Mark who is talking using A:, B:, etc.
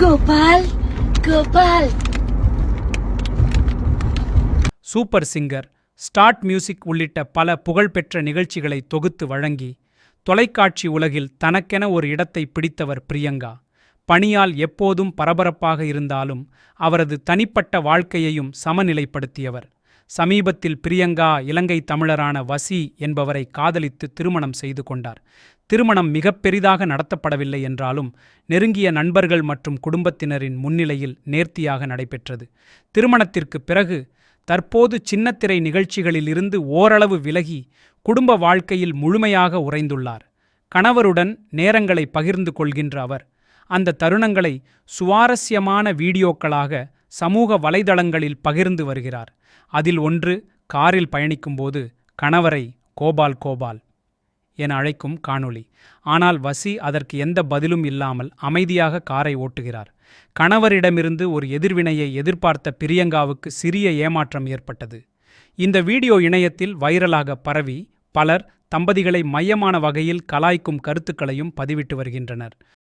A: Gopal Gopal.
B: Super singer start music உள்ளிட்ட பல புகழ்பெற்ற நிகழ்ச்சிகளை தொகுத்து வழங்கி தொலைக்காட்சி உலகில் தனக்கென ஒரு இடத்தை பிடித்தவர் பிரியங்கா. பணியால் எப்போதும் பரபரப்பாக இருந்தாலும் அவரது தனிப்பட்ட வாழ்க்கையையும் சமநிலைப்படுத்தியவர். சமீபத்தில் பிரியங்கா இலங்கை தமிழரான வசி என்பவரை காதலித்து திருமணம் செய்து கொண்டார். திருமணம் மிக பெரிதாக நடத்தப்படவில்லை என்றாலும் நெருங்கிய நண்பர்கள் மற்றும் குடும்பத்தினரின் முன்னிலையில் நேர்த்தியாக நடைபெற்றது. திருமணத்திற்கு பிறகு தற்போது சின்னத்திரை நிகழ்ச்சிகளில் இருந்து ஓரளவு விலகி குடும்ப வாழ்க்கையில் முழுமையாக உறைந்துள்ளார். கணவருடன் நேரங்களை பகிர்ந்து கொள்கின்ற அவர் அந்த தருணங்களை சுவாரஸ்யமான வீடியோக்களாக சமூக வலைதளங்களில் பகிர்ந்து வருகிறார். அதில் ஒன்று காரில் பயணிக்கும்போது கணவரை கோபால் கோபால் என அழைக்கும் காணொளி. ஆனால் வசி அதற்கு எந்த பதிலும் இல்லாமல் அமைதியாக காரை ஓட்டுகிறார். கணவரிடமிருந்து ஒரு எதிர்வினையை எதிர்பார்த்த பிரியங்காவுக்கு சிறிய ஏமாற்றம் ஏற்பட்டது. இந்த வீடியோ இணையத்தில் வைரலாக பரவி பலர் தம்பதிகளை மையமான வகையில் கலாய்க்கும் கருத்துக்களையும் பதிவிட்டு வருகின்றனர்.